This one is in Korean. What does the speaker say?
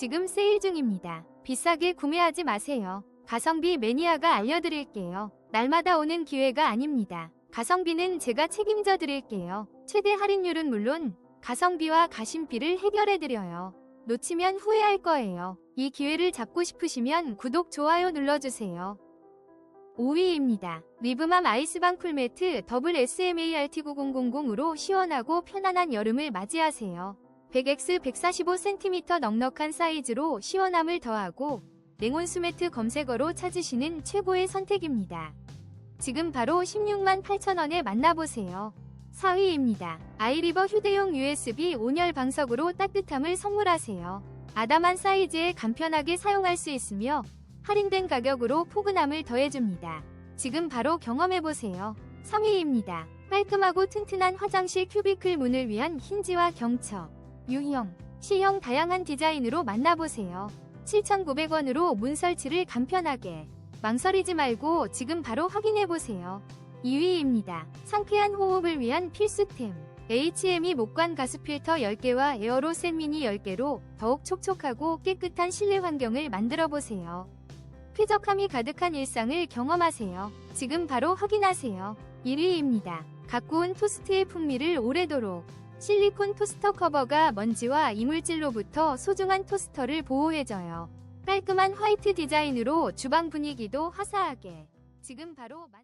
지금 세일 중입니다. 비싸게 구매하지 마세요. 가성비 매니아가 알려드릴게요. 날마다 오는 기회가 아닙니다. 가성비는 제가 책임져 드릴게요. 최대 할인율은 물론 가성비와 가심비를 해결해 드려요. 놓치면 후회할 거예요. 이 기회를 잡고 싶으시면 구독, 좋아요 눌러주세요. 5위입니다. 리브맘 아이스방 쿨매트 더블 SMART9000으로 시원하고 편안한 여름을 맞이하세요. 100X 145cm 넉넉한 사이즈로 시원함을 더하고 냉온수 매트 검색어로 찾으시는 최고의 선택입니다. 지금 바로 16만 8천원에 만나보세요. 4위입니다. 아이리버 휴대용 USB 온열 방석으로 따뜻함을 선물하세요. 아담한 사이즈에 간편하게 사용할 수 있으며 할인된 가격으로 포근함을 더해줍니다. 지금 바로 경험해보세요. 3위입니다. 깔끔하고 튼튼한 화장실 큐비클 문을 위한 힌지와 경처, U형, C형 다양한 디자인으로 만나보세요. 7,900원으로 문 설치를 간편하게. 망설이지 말고 지금 바로 확인해보세요. 2위입니다. 상쾌한 호흡을 위한 필수템. HME 목관 가스 필터 10개와 에어로셋 미니 10개로 더욱 촉촉하고 깨끗한 실내 환경을 만들어 보세요. 쾌적함이 가득한 일상을 경험하세요. 지금 바로 확인하세요. 1위입니다. 가꾸운 토스트의 풍미를 오래도록. 실리콘 토스터 커버가 먼지와 이물질로부터 소중한 토스터를 보호해줘요. 깔끔한 화이트 디자인으로 주방 분위기도 화사하게. 지금 바로 만...